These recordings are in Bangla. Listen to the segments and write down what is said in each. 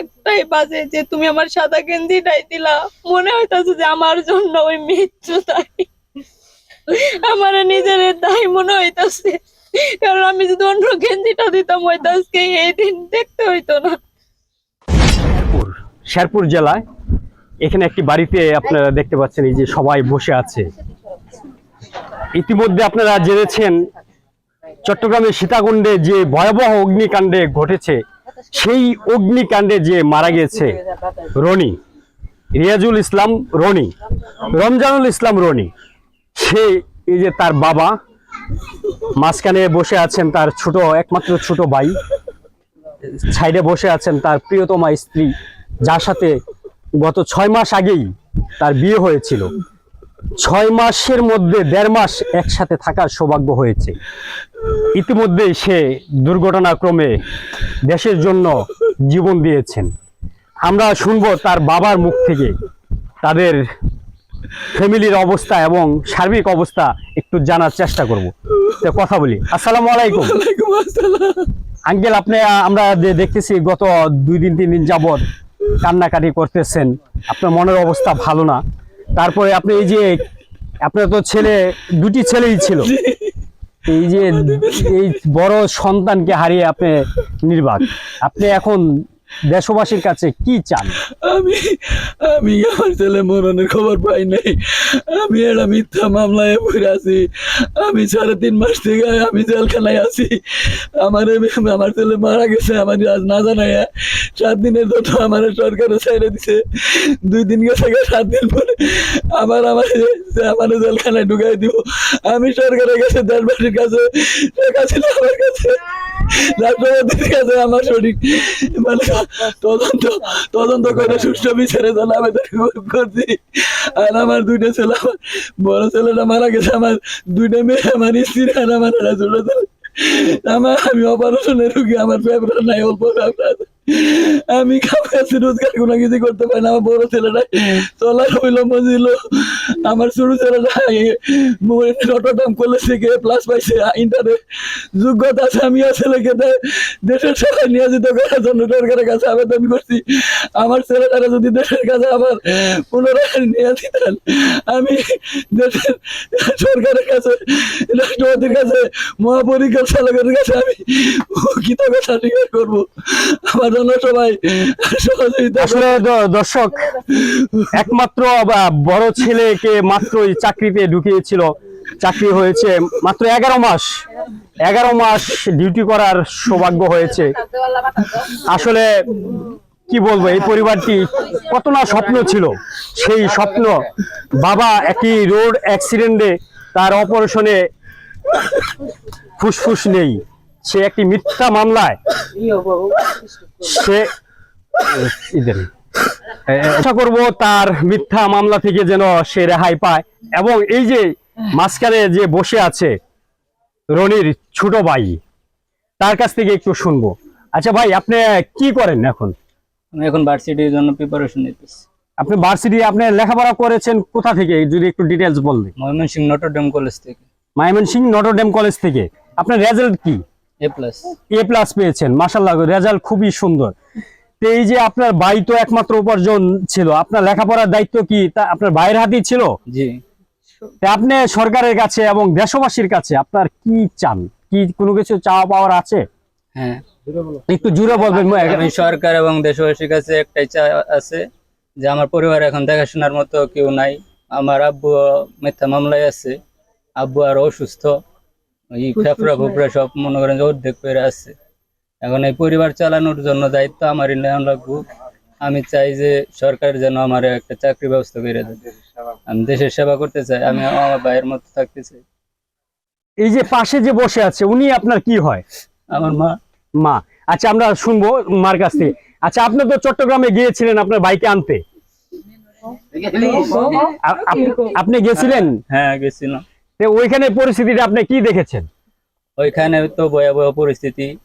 একটাই বাজে যে তুমি আমার সাদা গেঞ্জিটাই দিলা, মনে হইতাছে যে আমার জন্য ওই মৃত্যু তাই আমার নিজের দায় মনে হইতাছে। কারণ আমি যদি অন্য গেঞ্জিটা দিতাম হয়তো আজকে এই দিন দেখতে হইতো না। শেরপুর শেরপুর জেলায় এখানে একটি বাড়িতে আপনারা দেখতে পাচ্ছেন এই যে সবাই বসে আছে। ইতিমধ্যে আপনারা জেনেছেন, চট্টগ্রামের সীতাকুণ্ডে যে ভয়াবহ অগ্নিকাণ্ডে ঘটেছে সেই অগ্নিকাণ্ডে যে মারা গেছে রনি, রিয়াজুল ইসলাম রনি, রমজানুল ইসলাম রনি, সে এই যে তার বাবা, মাঝখানে বসে আছেন তার ছোট, একমাত্র ছোট ভাই, সাইডে বসে আছেন তার প্রিয়তমা স্ত্রী, যার সাথে গত ছয় মাস আগেই তার বিয়ে হয়েছিল। ছয় মাসের মধ্যে দেড় মাস একসাথে থাকার সৌভাগ্য হয়েছে। ইতিমধ্যে সে দুর্ঘটনাক্রমে দেশের জন্য জীবন দিয়েছেন। আমরা শুনব তার বাবার মুখ থেকে তাদের ফ্যামিলির অবস্থা এবং সার্বিক অবস্থা একটু জানার চেষ্টা করব। তো কথা বলি। আসসালামু আলাইকুম। আঙ্কেল আপনি আমরা যে দেখতেছি গত দুই দিন তিন দিন যাবৎ কান্নাকাটি করতেছেন। আপনার মনের অবস্থা ভালো না। তারপরে আপনি এই যে আপনার তো ছেলে দুটি ছেলেই ছিল। এই যে এই বড় সন্তানকে হারিয়ে আপনি নির্বাক। আপনি এখন দেশবাসীর কাছে কি চান? আমি আমি আমার ছেলে মরণের খবর পাই নাই। আমি একটা মিথ্যা মামলায় পড়ে আছি। আমি সাড়ে তিন মাস থেকে আমি জেলখানায় আছি। আমার আমার ছেলে মারা গেছে, আমার আজ না জানাই সাত দিনের জন্য আমার সরকারে ছেড়ে দিছে। দুই দিন গেছে সাত দিন পরে আবার আমার আমার জেলখানায় ঢুকাই দিব। আমি সরকারের কাছে, দেশবাসীর কাছে হাসিনা আমার কাছে, রাষ্ট্রপতির কাছে, আমার শরীর মানে তদন্ত তদন্ত করে সুষ্ঠু বিচারে চলে আবেদন করছি। আর আমার দুইটা ছেলে আমার, বড় ছেলেটা মারা গেছে, আমার দুইটা মেয়ে, আমার স্ত্রী আর আমার ছোট ছেলে আমার আমি অপারেশনের রুগী, আমার ফেব্রার নাই, অল্প ফেব্রার আমি কাছে রোজগার কোনো কিছু করতে পারি না, আমার বড় ছেলেটা চলার বিলম্ব ছিল। আমার ছোট ছেলেটা নটরডাম কলেজ থেকে প্লাস পাইছে ইন্টারে যোগ্যতা আছে আমিও ছেলেকে দেশের সবাই নিয়োজিত করার জন্য সরকারের কাছে আবেদন করছি। আমার ছেলেটারা যদি দেশের কাছে আবার পুনরায় নিয়ে দিতেন আমি দেশের সরকারের কাছে, রাষ্ট্রপতির কাছে মহাপরিকল্পনার কাছে আমি কৃতজ্ঞতা স্বীকার করব। আমার জন্য সবাই আসলে দর্শক, একমাত্র বড় ছেলেকে মাত্রই চাকরিতে ঢুকিয়েছিল। চাকরি হয়েছে মাত্র এগারো মাস। এগারো মাস ডিউটি করার সৌভাগ্য হয়েছে। আসলে কি বলব, এই পরিবারটি কত না স্বপ্ন ছিল। সেই স্বপ্ন, বাবা একটি রোড অ্যাক্সিডেন্টে তার অপারেশনে ফুসফুস নেই। সে একটি মিথ্যা মামলায় সে আশা করব তার মিথ্যা মামলা থেকে যেন সে রেহাই পায়। এবং এই যে মাঝখানে যে বসে আছে রনির ছোট ভাই তার কাছ থেকে একটু শুনব। আচ্ছা ভাই আপনি কি করেন এখন? আমি এখন ভার্সিটির জন্য প্রিপারেশন নিতেছি। আপনি ভার্সিটি আপনি লেখাপড়া করেছেন কোথা থেকে? যদি একটু ডিটেলস বললেন ময়মনসিংহ নটরডেম কলেজ থেকে। মাইমনসিং নটরডেম কলেজ থেকে। আপনার রেজাল্ট কি? এ প্লাস পেয়েছেন মাসাল্লাহ রেজাল্ট খুবই সুন্দর। তো এই যে আপনার ভাই তো একমাত্র উপার্জন ছিল আপনার লেখাপড়ার দায়িত্ব কি তা আপনার ভাইয়ের হাতেই ছিল? জি। আপনি সরকারের কাছে এবং দেশবাসীর কাছে আপনার কি চান? কি কোনো কিছু চাওয়া পাওয়ার আছে? হ্যাঁ। একটু জুড়ে বলবেন আমি সরকার এবং দেশবাসীর কাছে একটাই চা আছে যে আমার পরিবার এখন দেখাশোনার মতো কেউ নাই। আমার আব্বু মিথ্যা মামলায় আছে আব্বু আর অসুস্থ। এই ফেফড়া ফুফড়া সব মনে করেন যে অর্ধেক করে আছে এখন এই পরিবার চালানোর জন্য দায়িত্ব আমারই নেওয়া লাগবো আমি চাই যে সরকার যেন আমার একটা চাকরি ব্যবস্থা করে দেয় আমি দেশের সেবা করতে চাই আমি আমার ভাইয়ের মতো থাকতে চাই এই যে পাশে যে বসে আছে উনি আপনার কি হয় আমার মা মা আচ্ছা আমরা শুনব মার কাছ থেকে আচ্ছা আপনি তো চট্টগ্রামে গিয়েছিলেন আপনার বাইকে আনতে আপনি গেছিলেন হ্যাঁ গেছিলাম ওইখানে পরিস্থিতিটা আপনি কি দেখেছেন? ওইখানে তো ভয়াবহ পরিস্থিতি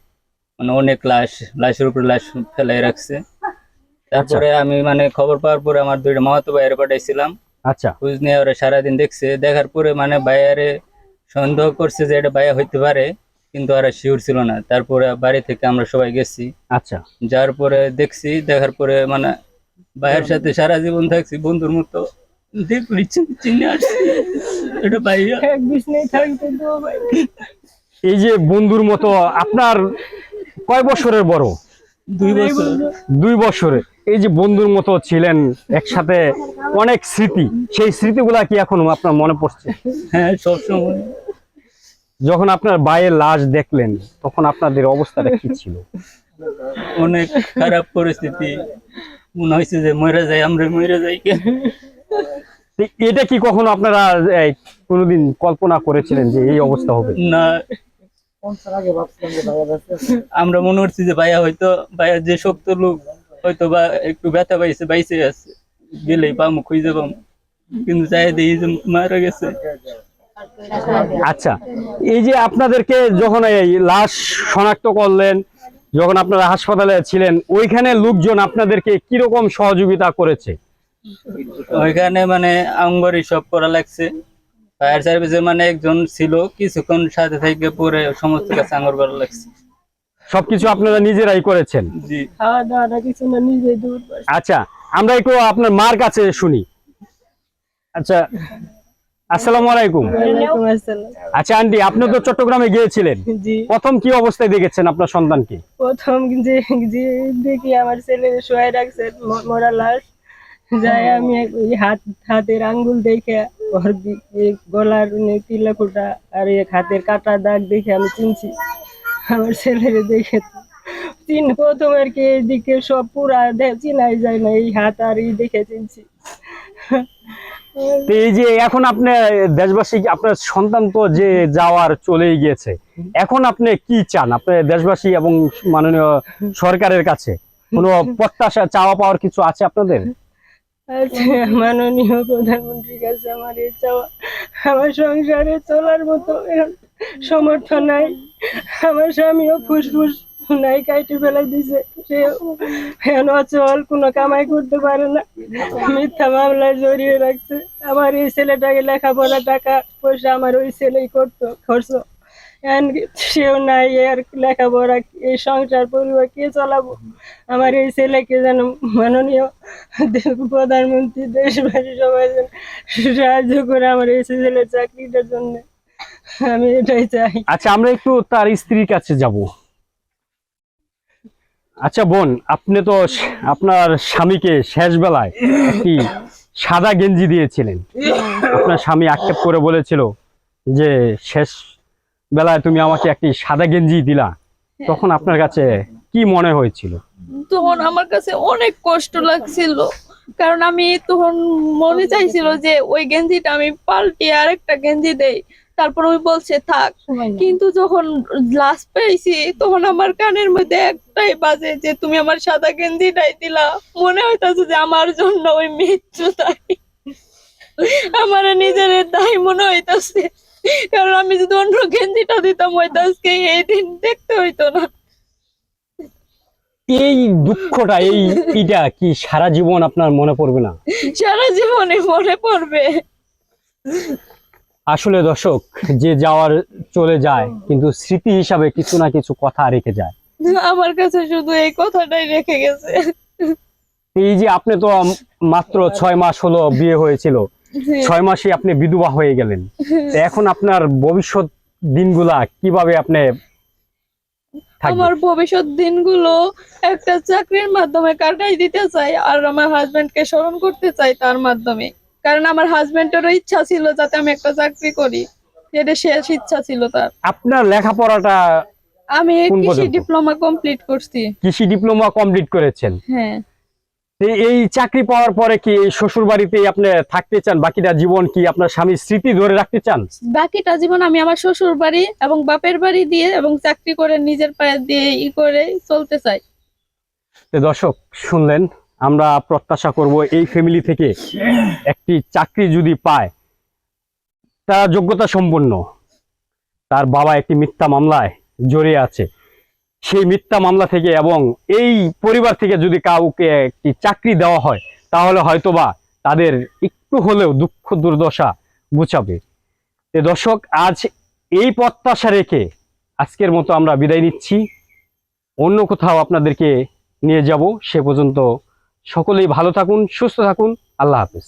মানে অনেক লাশ লাশের উপরে লাশ ফেলাই রাখছে। তারপরে আমি মানে খবর পাওয়ার পরে আমার দুইটা মামাতো ভাইয়ের পাঠাইছিলাম। আচ্ছা। খোঁজ নিয়ে ওরা সারাদিন দেখছে। দেখার পরে মানে ভাইয়ারে সন্দেহ করছে যে এটা ভাইয়া হইতে পারে কিন্তু আর শিওর ছিল না। তারপরে বাড়ি থেকে আমরা সবাই গেছি। আচ্ছা। যার পরে দেখছি দেখার পরে মানে ভাইয়ের সাথে সারা জীবন থাকছি বন্ধুর মতো। দেখলি চিন- চিনে আসছি। এটা ভাই। এই যে বন্ধুর মতো আপনার কয় বছরের বড়? দুই বছর। দুই বছরে। এই যে বন্ধুর মতো ছিলেন একসাথে অনেক স্মৃতি সেই স্মৃতিগুলা কি এখন আপনার মনে পড়ছে? হ্যাঁ সবসময়। যখন আপনার ভাইয়ের লাশ দেখলেন তখন আপনাদের অবস্থাটা কি ছিল? অনেক খারাপ পরিস্থিতি। মনে হয়েছে যে মরে যাই আমরা মরে যাই। এটা কি কখনো আপনারা কোনোদিন কল্পনা করেছিলেন যে এই অবস্থা হবে? না। আমরা মনে করছি যে ভাইয়া হয়তো ভাইয়া যে শক্ত লোক হয়তো বা একটু ব্যথা পাইছে বাইসে আছে গেলেই পামু খুঁজে পামু কিন্তু চাই দিই যে মারা গেছে। আচ্ছা এই যে আপনাদেরকে যখন এই লাশ শনাক্ত করলেন যখন আপনারা হাসপাতালে ছিলেন ওইখানে লোকজন আপনাদেরকে কীরকম সহযোগিতা করেছে? ওইখানে মানে আঙ্গরি সব করা লাগছে। ফায়ার সার্ভিসে মানে একজন ছিল কিছুক্ষণ সাথে থেকে পরে সমস্ত কাছে আঙ্গর করা লাগছে। সবকিছু আপনারা নিজেরাই করেছেন? জি। খাওয়া দাওয়াটা কিছু না নিজে দূর আচ্ছা আমরা একটু আপনার মার কাছে শুনি। আচ্ছা আসসালামু আলাইকুম। ওয়ালাইকুম আসসালাম। আচ্ছা আন্টি আপনি তো চট্টগ্রামে গিয়েছিলেন। প্রথম কি অবস্থায় দেখেছেন আপনার সন্তানকে? প্রথম যে দেখি আমার ছেলে শোয়াই রাখছে মরা লাশ। যাই আমি হাত হাতের আঙ্গুল দেখে ওর গলার তিলা ফোটা আর এক হাতের কাটা দাগ দেখে আমি চিনছি। আমার ছেলের দেখে চিন প্রথম আর কি এইদিকে সব পুরা চিনাই যায় না এই হাত আর এই দেখে চিনছি। এই যে এখন আপনি দেশবাসী আপনার সন্তান তো যে যাওয়ার চলেই গিয়েছে এখন আপনি কি চান? আপনি দেশবাসী এবং মাননীয় সরকারের কাছে কোনো প্রত্যাশা চাওয়া পাওয়ার কিছু আছে আপনাদের? মাননীয় প্রধানমন্ত্রীর কাছে আমার এই চাওয়া, আমার সংসারে চলার মতো সমর্থ নাই। আমার স্বামীও ফুসফুস, নাই কাইটে ফেলাই দিছে। সে এখন অচল, কোনো কামাই করতে পারে না। মিথ্যা মামলায় জড়িয়ে রাখছে। আমার এই ছেলেটাকে লেখাপড়া টাকা পয়সা আমার ওই ছেলেই করতো, খরচ। সেও নাই, আর লেখাপড়া, এই সংসার পরিবার কে চালাবো? আমার এই ছেলেকে যেন মাননীয় প্রধানমন্ত্রী, দেশবাসী সবাই যেন সাহায্য করে আমার এই ছেলের চাকরিটার জন্য। আমি এটাই চাই। আচ্ছা আমরা একটু তার স্ত্রীর কাছে যাব। আচ্ছা বোন, আপনি তো আপনার স্বামীকে শেষ বেলায় একটি সাদা গেঞ্জি দিয়েছিলেন। আপনার স্বামী আক্ষেপ করে বলেছিল যে শেষ বেলায় তুমি আমাকে একটি সাদা গেঞ্জি দিলা তখন আপনার কাছে কি মনে হয়েছিল? তখন আমার কাছে অনেক কষ্ট লাগছিল কারণ আমি তখন মনে চাইছিল যে ওই গেঞ্জিটা আমি পাল্টিয়ে আরেকটা গেঞ্জি দেই তারপর ওই বলছে থাক। কিন্তু যখন লাস্ট পেয়েছি তখন আমার কানের মধ্যে একটাই বাজে যে তুমি আমার সাদা গেঞ্জিটাই দিলা। মনে হইতাছে যে আমার জন্য ওই মৃত্যু তাই আমার নিজের দায় মনে হইতাছে। কারণ আমি যদি অন্য গেঞ্জিটা দিতাম হয়তো আজকে এই দিন দেখতে হইতো না। এই দুঃখটা এই ইটা কি সারা জীবন আপনার মনে পড়বে না? সারা জীবনে মনে পড়বে। আসলে দর্শক যে যাওয়ার চলে যায় কিন্তু স্মৃতি হিসাবে কিছু না কিছু কথা রেখে যায়। আমার কাছে শুধু এই কথাটাই রেখে গেছে। এই যে আপনি তো মাত্র ছয় মাস হলো বিয়ে হয়েছিল। ছয় মাসে আপনি বিধবা হয়ে গেলেন। এখন আপনার ভবিষ্যৎ দিনগুলা কীভাবে আপনি আমার ভবিষ্যৎ দিনগুলো একটা চাকরির মাধ্যমে কাটাই দিতে চাই আর আমার হাজবেন্ডকে স্মরণ করতে চাই তার মাধ্যমে। কারণ আমার হাজবেন্ডেরও ইচ্ছা ছিল যাতে আমি একটা চাকরি করি। এটা শেষ ইচ্ছা ছিল তার। আপনার লেখাপড়াটা আমি কৃষি ডিপ্লোমা কমপ্লিট করছি। কৃষি ডিপ্লোমা কমপ্লিট করেছেন। হ্যাঁ। এই চাকরি পাওয়ার পরে কি এই শ্বশুর বাড়িতেই আপনি থাকতে চান? বাকিটা জীবন কি আপনার স্বামীর স্মৃতি ধরে রাখতে চান? বাকিটা জীবন আমি আমার শ্বশুর বাড়ি এবং বাপের বাড়ি দিয়ে এবং চাকরি করে নিজের পায়ে দিয়ে ই করে চলতে চাই। দর্শক শুনলেন আমরা প্রত্যাশা করব এই ফ্যামিলি থেকে একটি চাকরি যদি পায় তারা যোগ্যতা সম্পন্ন। তার বাবা একটি মিথ্যা মামলায় জড়িয়ে আছে। সেই মিথ্যা মামলা থেকে এবং এই পরিবার থেকে যদি কাউকে একটি চাকরি দেওয়া হয়, তাহলে হয়তোবা তাদের একটু হলেও দুঃখ দুর্দশা গুছাবে। তো দর্শক, আজ এই প্রত্যাশা রেখে আজকের মতো আমরা বিদায় নিচ্ছি। অন্য কোথাও আপনাদেরকে নিয়ে যাব, সে পর্যন্ত সকলেই ভালো থাকুন, সুস্থ থাকুন। আল্লাহ হাফেজ।